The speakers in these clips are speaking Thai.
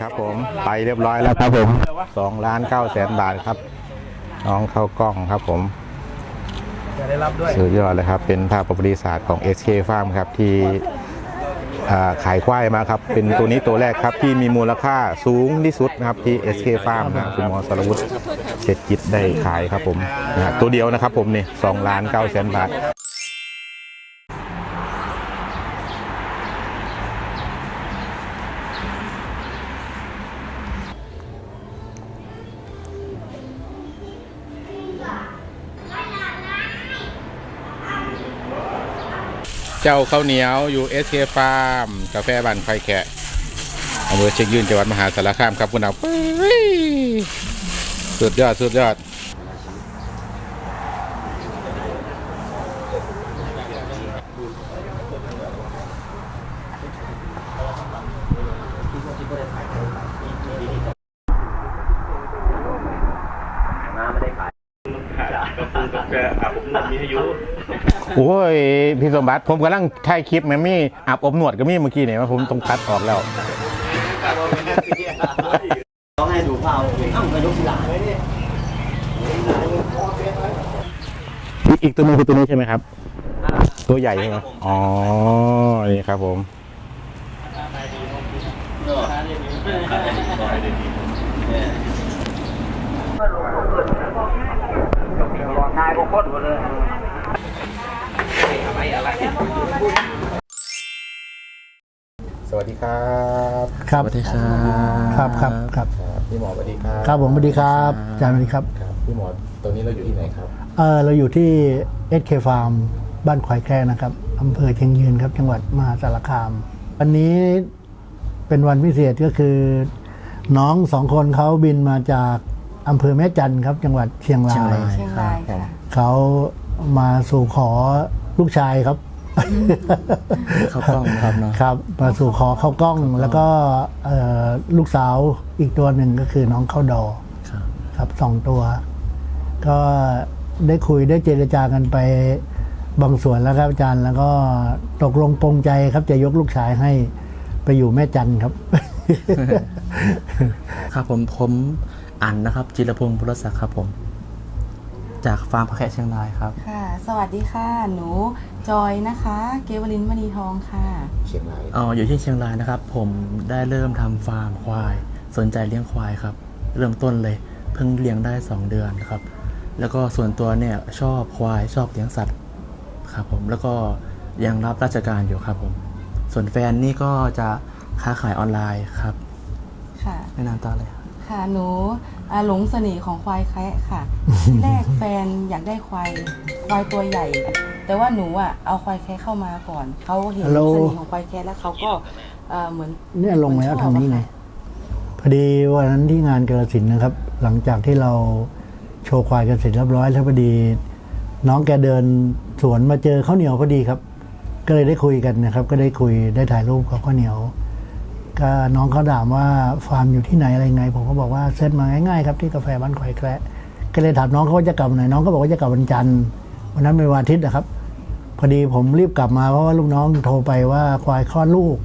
ครับผมไปเรียบร้อยแล้วครับผมสองล้านเก้าแสนบาทครับ น้องเข้ากล้องครับผมจะได้รับด้วยสุดยอดเลยครับ เป็นภาพประวัติศาสตร์ของ SK Farm ครับที่อ่าขายควายมาครับ เป็นตัวนี้ตัวแรกครับที่มีมูลค่าสูงที่สุดนะครับที่ SK Farm นะคุณหมอสรวุฒิเศรษฐกิจได้ขายครับผมนะฮะตัวเดียวนะครับผมนี่สองล้านเก้าแสนบาท จ้าข้าวเหนียวอยู่เอสเคฟาร์มกาแฟบ้านไข่แขะอำเภอเชียงยืนจังหวัดมหาสารคามครับคุณเอาเฮ้ยสุดยอดสุดยอด โอ้ยพี่สมบัติผมกำลังถ่ายคลิปแมมมี่อาบอบหนวดก็มีเมื่อกี้เนี่ยว่าผมต้องตัดออกแล้วต้องให้ดูเปล่าเอ้ากระยกหลานอีกตัวนึงคือตัวนี้ใช่ไหมครับ ตัวใหญ่ใช่ไหมอ๋อนี่ครับผมนายโคตรเลย สวัสดีครับครับสวัสดีครับ ครับครับครับครับพี่หมอสวัสดีครับครับผมสวัสดีครับอาจารย์สวัสดีครับครับพี่หมอตอนนี้เราอยู่ที่ไหนครับเออเราอยู่ที่ SK Farm บ้านควายแคร์นะครับอำเภอเชียงยืนครับจังหวัดมหาสารคาม วันนี้เป็นวันพิเศษก็คือ น้องสองคนเขาบินมาจากอำเภอแม่จันทร์ครับ จังหวัดเชียงรายเชียงรายค่ะเขา มาสู่ขอลูกชายครับเข้ากล้องนะครับเนาะครับมาสู่ขอเข้ากล้อง แล้วก็เอ่อลูกสาวอีกตัวหนึ่งก็คือน้องเข้าดอครับครับสองตัว ก็ได้คุยได้เจรจากันไปบางส่วนแล้วครับอาจารย์ แล้วก็ตกลงปรงใจครับจะยกลูกชายให้ไปอยู่แม่จันทร์ครับ ครับผมผมอันนะครับ จิรพงศ์บุรศักดิ์ครับผม จากฟาร์มพระแคะเชียงรายครับ ค่ะ สวัสดีค่ะ หนูจอยนะคะ เกวลินมณีทองค่ะ เชียงรายเอ๋ออยู่ที่เชียงรายนะครับ ผมได้เริ่มทำฟาร์มควาย สนใจเลี้ยงควายครับ เริ่มต้นเลย เพิ่งเลี้ยงได้ 2 เดือนครับ แล้วก็ส่วนตัวเนี่ยชอบควายชอบเลี้ยงสัตว์ครับผมแล้วก็ยังรับราชการอยู่ครับผม ส่วนแฟนนี่ก็จะค้าขายออนไลน์ครับค่ะ แนะนำต่อเลยครับ ค่ะหนูอ่าหลงเสน่ห์ของควายแคระค่ะที่แรกแฟนอยากได้ควายควายตัวใหญ่ แต่ว่าหนูอะเอาควายแคระเข้ามาก่อนเขาเห็นฮัลโหล เสน่ห์ของควายแคระแล้วเขาก็เอ่อเหมือน เนี่ยลงมาแล้วชอบทางนี้อะไงค่ะพอดีวันนั้นที่งานกระสินธุ์นะครับ หลังจากที่เราโชว์ควายกันเสร็จเรียบร้อยแล้วพอดี น้องแกเดินสวนมาเจอข้าวเหนียวพอดีครับ ก็เลยได้คุยกันนะครับ ก็ได้คุยได้ถ่ายรูปกับข้าวเหนียว ก็น้องเขาถามว่าฟาร์มอยู่ที่ไหนอะไรไง ผมก็บอกว่าเซตมาง่ายๆครับที่กาแฟบ้านควายแคระก็เลยถามน้องเขาว่าจะกลับไหนน้องก็บอกว่าจะกลับวันจันทร์วันนั้นเป็นวันอาทิตย์นะครับ พอดีผมรีบกลับมาเพราะว่าลูกน้องโทรไปว่าควายคลอดลูก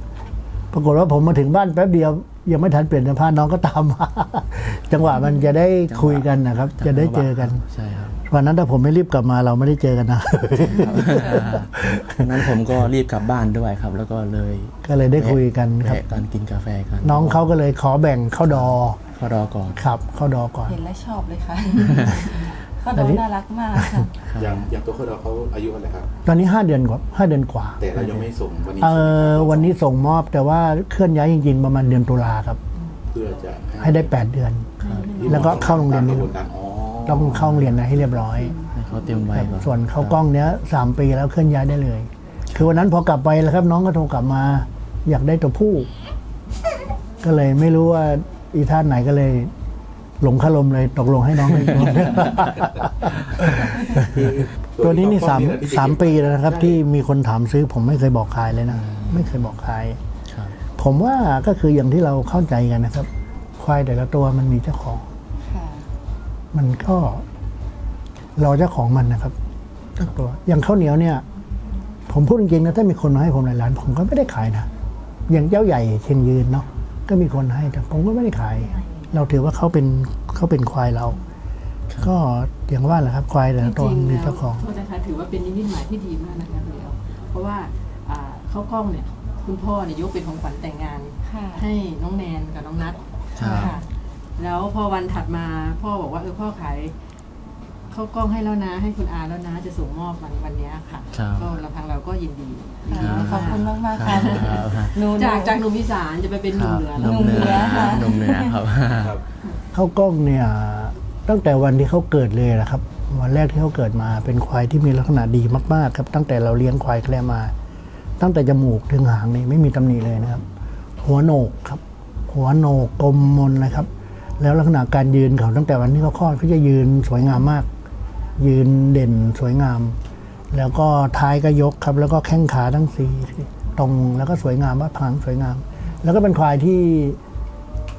ปรากฏว่าผมมาถึงบ้านแป๊บเดียว ยังไม่ทันเปลี่ยนเสื้อผ้าน้องก็ตามมา จังหวะมันจะได้คุยกันนะครับ จะได้เจอกันใช่ครับวันนั้นถ้าผมไม่รีบกลับมาเราไม่ได้เจอกันนะนั้นผมก็รีบกลับบ้านด้วยครับ แล้วก็เลย ก็เลยได้คุยกันครับแวะกันกินกาแฟกัน น้องเขาก็เลยขอแบ่งเข้าดอเขารอก่อนครับเข้าดอก่อน เห็นแล้วชอบเลยค่ะ เขาดูน่ารักมากค่ะ อย่างอย่างตัวเขาเขาอายุเท่าไหร่ครับ ตอนนี้ห้าเดือนกว่าห้าเดือนกว่า แต่เรายังไม่ส่งวันนี้เออวันนี้ส่งมอบแต่ว่าเคลื่อนย้ายจริงๆประมาณเดือนตุลาครับ เพื่อจะให้ได้แปดเดือน แล้วก็เข้าโรงเรียนกนี่ระบวนการอ๋อต้องเข้าโรงเรียนให้เรียบร้อยให้เขาเตรียมไว้ก่อนส่วนเขากล้องเนี้ยสามปีแล้วเคลื่อนย้ายได้เลย คือวันนั้นพอกลับไปแล้วครับ น้องก็โทรกลับมา อยากได้ตัวผู้ ก็เลยไม่รู้ว่าอีท่านไหนก็เลย หลงคารมเลยตกลงให้น้องเลย ตัวนี้นี่สามสามปีแล้วนะครับ ที่มีคนถามซื้อ ผมไม่เคยบอกใครเลยนะ ไม่เคยบอกใครครับผมว่าก็คืออย่างที่เราเข้าใจกันนะครับ ควายแต่ละตัวมันมีเจ้าของค่ะมันก็รอเจ้าของมันนะครับทุกตัวอย่างข้าวเหนียวเนี่ย ผมพูดจริงๆนะถ้ามีคนมาให้ผมหลายล้าน ผมก็ไม่ได้ขายนะอย่างเจ้าใหญ่เชียงยืนเนาะก็มีคนให้แต่ผมก็ไม่ได้ขาย เราถือว่าเขาเป็นเขาเป็นควายเรา ก็อย่างว่าแหละครับควายแต่ละตัวจริงๆมีแล้วเจ้าของโทษนะคะถือว่าเป็นนิมิตหมายที่ดีมากนะคะคุณเดียวเพราะว่าอ่าข้าวกล้องเนี่ยคุณพ่อเนี่ยยกเป็นของขวัญแต่งงานค่ะให้น้องแนนกับน้องนัทครับค่ะแล้วพอวันถัดมาพ่อบอกว่าเออพ่อขาย ข้าวกล้องให้แล้วนะ ให้คุณอาแล้วนะ จะส่งมอบวันวันเนี้ยค่ะ ครับก็เราทางเราก็ยินดีขอบคุณมากมากๆคค่ะรับหนู จากจากหนุ่มอีสานจะไปเป็นหนุ่มเหนือหแล้ว นุ่มเหนือค่ะ หนุ่มเหนือครับข้าวกล้องเนี่ยตั้งแต่วันที่เขาเกิดเลยนะครับ วันแรกที่เขาเกิดมาเป็นควายที่มีลักษณะดีมากๆครับ ตั้งแต่เราเลี้ยงควายแคลมา ตั้งแต่จมูกถึงหางนี่ไม่มีตำหนิเลยนะครับ หัวโหนกครับ หัวโหนกกลมมนนะครับ แล้วลักษณะการยืนเขาตั้งแต่วันที่เขาคลอดเขาจะยืนสวยงามมาก ยืนเด่นสวยงาม แล้วก็ท้ายก็ยกครับ แล้วก็แข้งขาทั้งสี่ตรงแล้วก็สวยงามว่าพางสวยงาม แล้วก็เป็นควายที่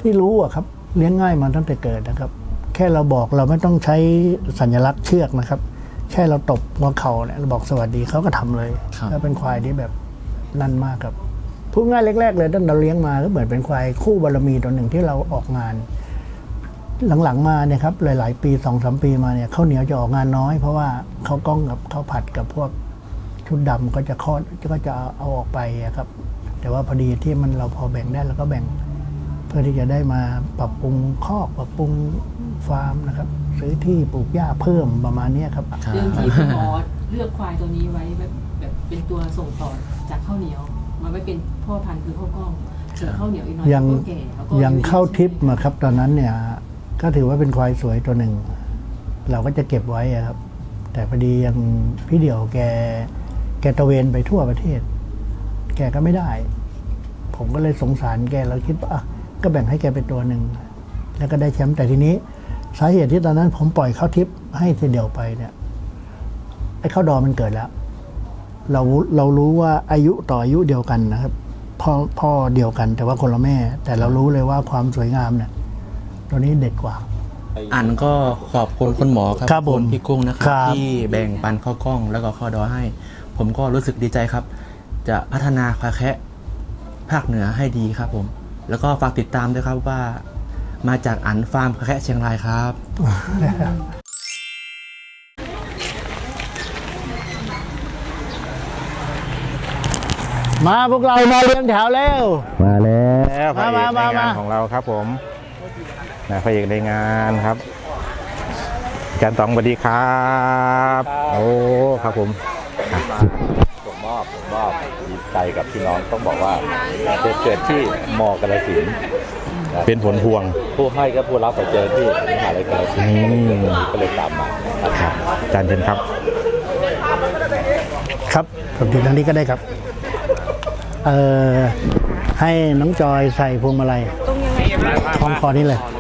ที่รู้อะครับ เลี้ยงง่ายมาตั้งแต่เกิดนะครับ แค่เราบอกเราไม่ต้องใช้สัญลักษณ์เชือกนะครับ แค่เราตบหัวเข่าเนี่ยเราบอกสวัสดีเขาก็ทำเลยครับแล้วเป็นควายที่แบบนั่นมากครับพูดง่ายแรกๆเลยตั้งแต่เราเลี้ยงมาก็เหมือนเป็นควายคู่บารมีตัวหนึ่งที่เราออกงาน หลังๆมาเนี่ยครับหลาย ๆ ปีสองสามปีมาเนี่ยข้าวเหนียวจะออกงานน้อย เพราะว่าเขาวกล้องกับข้าวผัดกับพวกชุดดำก็จะคลอดก็จะเอาออกไปอะครับ แต่ว่าพอดีที่มันเราพอแบ่งได้เราก็แบ่ง เพื่อที่จะได้มาปรับปรุงคอกปรับปรุงฟาร์มนะครับซื้อที่ปลูกหญ้าเพิ่มประมาณเนี้ยครับครับเรื่องที่คุณหมอเลือกควายตัวนี้ไว้แบบแบบเป็นตัวส่งต่อจากข้าวเหนียวมาไว้เป็นพ่อพันธุ์คือข้าวกล้องส่วนข้าวเหนียวอีกหน่อยยังก็แก่แล้วก็ยังเข้าทิปมาครับตอนนั้นเนี่ย ก็ถือว่าเป็นควายสวยตัวหนึ่ง เราก็จะเก็บไว้ครับ แต่พอดียังพี่เดี่ยวแก แกตะเวนไปทั่วประเทศ แกก็ไม่ได้ ผมก็เลยสงสารแกเราคิดว่าก็แบ่งให้แกไปตัวหนึ่ง แล้วก็ได้แชมป์แต่ทีนี้ สาเหตุที่ตอนนั้นผมปล่อยเข้าทิปให้ทีเดียวไปเนี่ยไอ้ข้าดอมันเกิดแล้ว เราเรารู้ว่าอายุต่ออายุเดียวกันนะครับพ่อพ่อเดียวกันแต่ว่าคนละแม่ แต่เรารู้เลยว่าความสวยงามเนี่ย ตัวนี้เด็ดกว่า อันก็ขอบคุณคุณหมอครับครับขอณผมพี่กุ้งนะคครัรับบที่แบ่งปันข้าวกล้องแล้วก็ข้อดอให้ ผมก็รู้สึกดีใจครับ จะพัฒนาควายแคะภาคเหนือให้ดีครับผม แล้วก็ฝากติดตามด้วยครับว่า มาจากอันฟาร์มควายแคะเชียงรายครับ มาพวกเรามาเลี้ยงแถวแล้ว มาแล้วพระเอกมาในมางานมา ของเราครับผม นะพระเอกในงานครับอาจารย์ตองสวัสดีครับ โอ้ครับผมส่งมอบส่งมอบดีใจกับพี่น้องต้องบอกว่าเกิดเกิดที่มอกาลสินธุ์เป็นผลพวง ผู้ให้ก็ผู้รับไปเจอที่มหาลัยกาลสินธุ์นี่ก็เลยตามมาครับอาจารย์เชิญครับ ครับผมถึงทางนี้ก็ได้ครับเอ่อให้น้องจอยใส่พวงมาลัยคล้องคอนี่เลย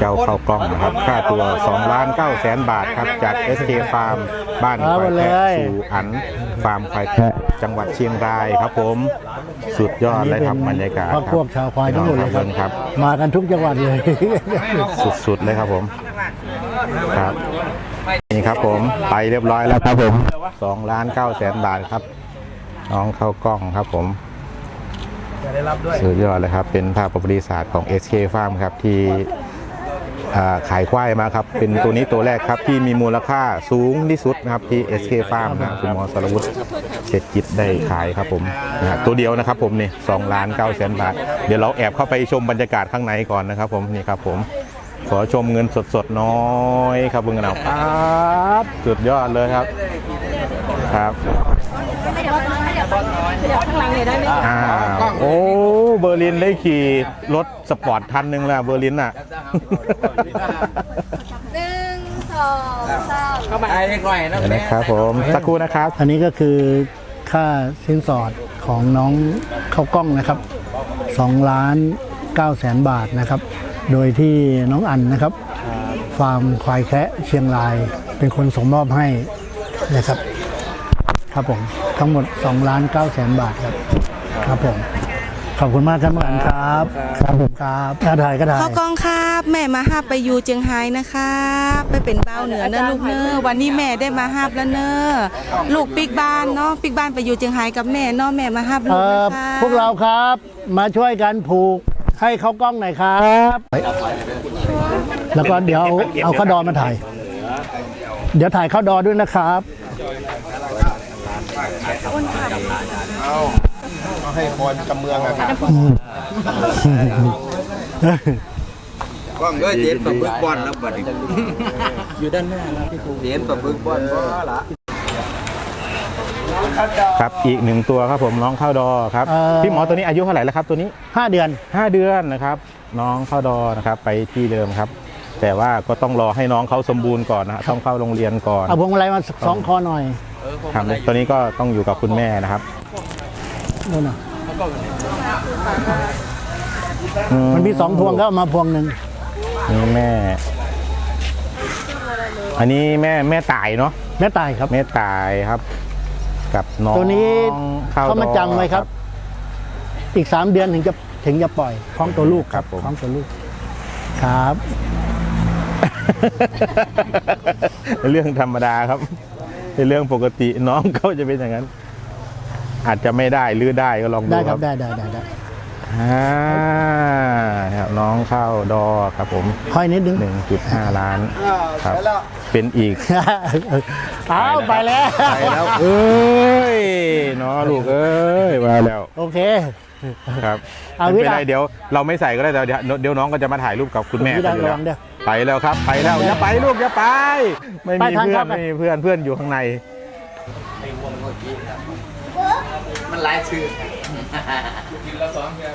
เจ้าเข้ากล้องนะครับ ค่าตัว2ล้าน9แสนบาทครับ จาก SK Farm บ้านควายแพะสู่อันฟาร์มควายแพะจังหวัดเชียงรายครับผม สุดยอดเลยครับบรรยากาศพวกพวกชาวควายทั้งหมดเลยครับ ครับ มากันทุกจังหวัดเลย สุดๆเลยครับผม ครับ นี่ครับผม ไปเรียบร้อยแล้วครับผม2ล้าน9แสนบาทครับ น้องเข้ากล้องครับผม สุดยอดเลยครับ เป็นภาพประวัติศาสตร์ของ SK Farm ครับ ที่อ่า ขายควายมาครับ เป็นตัวนี้ตัวแรกครับที่มีมูลค่าสูงที่สุดนะครับที่ SK Farm นะคุณหมอสรวุฒิเศรษฐกิจได้ขายครับผมนะตัวเดียวนะครับผมนี่2ล้าน9แสนบาท เดี๋ยวเราแอบเข้าไปชมบรรยากาศข้างในก่อนนะครับผมนี่ครับผมขอชมเงินสดๆน้อยครับเบิ่งกันเอาครับสุดยอดเลยครับครับ อ่าโอ้เบอร์ลินได้ขี่รถสปอร์ตทันหนึ่งแล้วเบอร์ลินอะ หนึ่งสองสามเดี๋ยวนะครับผมสักครู่นะครับ อันนี้ก็คือค่าสินสอดของน้องเข้ากล้องนะครับ2ล้าน9แสนบาทนะครับ โดยที่น้องอันนะครับ ฟาร์มควายแคะเชียงรายเป็นคนส่งมอบให้นะครับ ครับผมทั้งหมด2ล้าน9แสนบาทครับครับผมขอบคุณมากครับหมานครับครับผมครับถ้าถ่ายก็ได้ข้าวกล้องครับแม่มาห้าบไปอยู่เจียงไฮ้นะครับไปเป็นเบ้าเหนือเนอะลูกเนอะวันนี้แม่ได้มาห้าบแล้วเนอะลูกปิกบ้านเนาะปิกบ้านไปอยู่เจียงไฮ้กับแม่เนาะแม่มาห้าบลูเอ่กอนะคะพวกเราครับมาช่วยกันผูกให้เขากล้องหน่อยครับ แล้วก็เดี๋ยวเอาเอาข้าวดอมาถ่าย เดี๋ยวถ่ายข้าวดอด้วยนะครับ ว่างก็เห็นปลาบึกบอลแล้วบัดนี้อยู่ด้านหน้าแล้วพี่ครูเห็นปลาบึกบอลบ่ละครับอีกหนึ่งตัวครับผมน้องข้าวดอครับเอ่อพี่หมอตัวนี้อายุเท่าไหร่แล้วครับตัวนี้ 5 เดือน 5 เดือนนะครับ น้องข้าวดอนะครับไปที่เดิมครับ แต่ว่าก็ต้องรอให้น้องเขาสมบูรณ์ก่อนนะฮะต้องเข้าโรงเรียนก่อนเอาพวงมาลัยมาสองคอหน่อยครับตัวนี้ก็ต้องอยู่กับคุณแม่นะครับ นู่นน่ะอืมันมีสองพวงก็เอามาพวงหนึ่งนี่แม่ อันนี้แม่แม่ตายเนาะแม่ตายครับ แม่ตายครับ กับน้องตัวนี้ข้วเขามาดอ จำไว้ครับ อีก3เดือนถึงจะถึงจะปล่อยคล้องตัวลูกครับผม คล้องตัวลูก ครับเป็นเรื่องธรรมดาครับเป็นเรื่องปกติน้องเขาจะเป็นอย่างนั้น อาจจะไม่ได้หรือได้ก็ลองดูได้คครัรับบได้ได้ได้ได้อ่าครับน้องเข้าดอครับผม ห้อยนิดนึง 1.5 ล้านครับเป็นอีกเอาไปแล้ว ไปแล้วเอ้ยเนาะลูกเอ้ยมาแล้วโอเค ครับเอาไม่เป็นวิไรดาเดี๋ยวเราไม่ใส่ก็ได้เดี๋ยวเดี๋ยวน้องก็จะมาถ่ายรูปกับคุณแม่วิดากันอยู่ระแล้ววังเด้อไปแล้วครับ ไปแล้วอย่าไปลูกอย่าไป ไม่ไปมีทางเพื่อครันบ ไม่มีเพื่อนเพื่อนอยู่ข้างใน มันหลายชื่อ กินแล้วสองเดือน